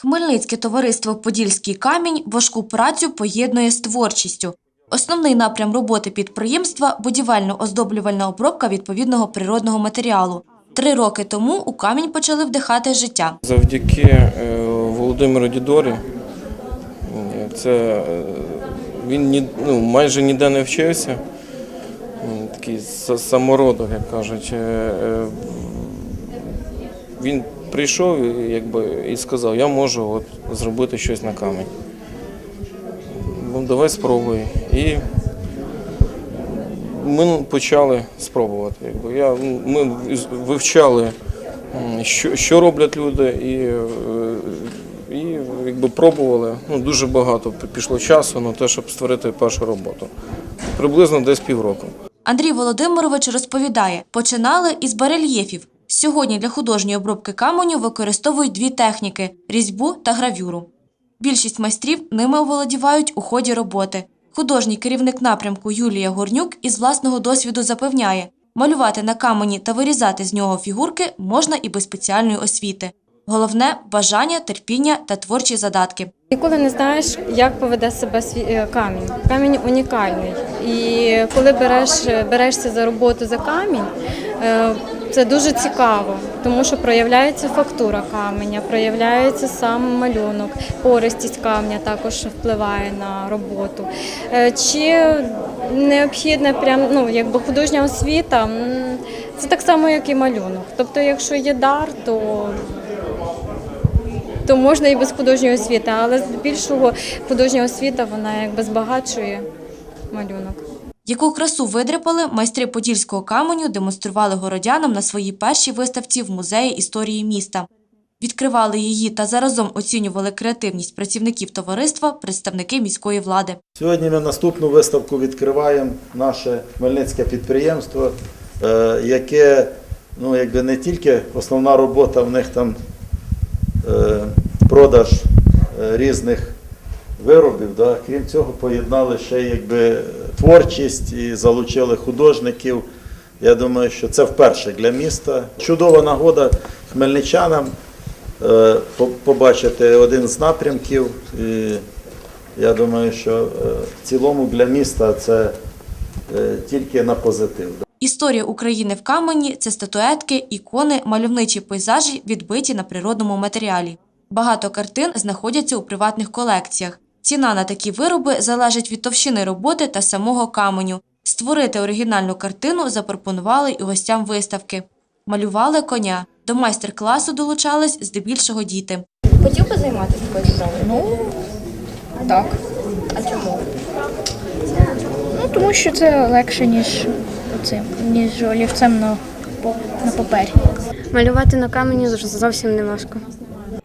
Хмельницьке товариство Подільський камінь важку працю поєднує з творчістю. Основний напрям роботи підприємства будівельно-оздоблювальна обробка відповідного природного матеріалу. Три роки тому у камінь почали вдихати життя. Завдяки е, Володимиру Дідорі, е, це е, він ну, майже ніде не вчився. Такий самородок, як кажуть. Він прийшов якби, і сказав, я можу от, зробити щось на камінь. Ну, давай спробуй. І ми почали спробувати. Якби. Я, ми вивчали, що, що роблять люди, і, і якби, пробували. Ну, дуже багато пішло часу на те, щоб створити першу роботу. Приблизно десь півроку. Андрій Володимирович розповідає, починали із барельєфів. Сьогодні для художньої обробки каменю використовують дві техніки різьбу та гравюру. Більшість майстрів ними оволодівають у ході роботи. Художній керівник напрямку Юлія Горнюк із власного досвіду запевняє, малювати на камені та вирізати з нього фігурки можна і без спеціальної освіти. Головне бажання, терпіння та творчі задатки. Ніколи не знаєш, як поведе себе свій е, камінь. Камінь унікальний. І коли береш, берешся за роботу за камінь, е, це дуже цікаво, тому що проявляється фактура каменя, проявляється сам малюнок, пористість камня також впливає на роботу. Е, Чи необхідна прям ну, якби художня освіта? Це так само, як і малюнок. Тобто, якщо є дар, то то можна і без художньої освіти, але здебільшого художня освіта вона якби збагачує малюнок. Яку красу видряпали, майстри подільського каменю демонстрували городянам на своїй першій виставці в музеї історії міста. Відкривали її та заразом оцінювали креативність працівників товариства представники міської влади. Сьогодні ми наступну виставку відкриваємо наше хмельницьке підприємство, е, яке ну, якби не тільки основна робота в них там е, продаж е, різних виробів. Да. Крім цього, поєднали ще якби творчість і залучили художників. Я думаю, що це вперше для міста. Чудова нагода хмельничанам е, побачити один з напрямків. І я думаю, що е, в цілому для міста це е, тільки на позитив. Історія України в камені це статуетки, ікони, мальовничі пейзажі, відбиті на природному матеріалі. Багато картин знаходяться у приватних колекціях. Ціна на такі вироби залежить від товщини роботи та самого каменю. Створити оригінальну картину запропонували і гостям виставки. Малювали коня. До майстер-класу долучались здебільшого діти. Хотів би займатися такою справою? Ну так. А чому? Ну тому що це легше, ніж оцим, ніж олівцем на, на папері. Малювати на камені зовсім не важко.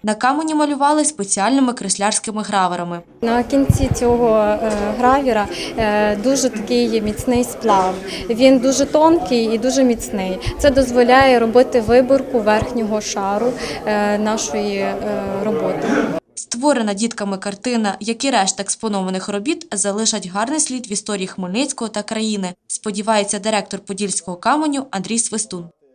На камені малювали спеціальними креслярськими граверами. На кінці цього е, гравіра е, дуже такий міцний сплав. Він дуже тонкий і дуже міцний. Це дозволяє робити виборку верхнього шару е, нашої роботи. Створена дітками картина, як і решта експонованих робіт, залишать гарний слід в історії Хмельницького та країни, сподівається директор Подільського каменю Андрій Свистун.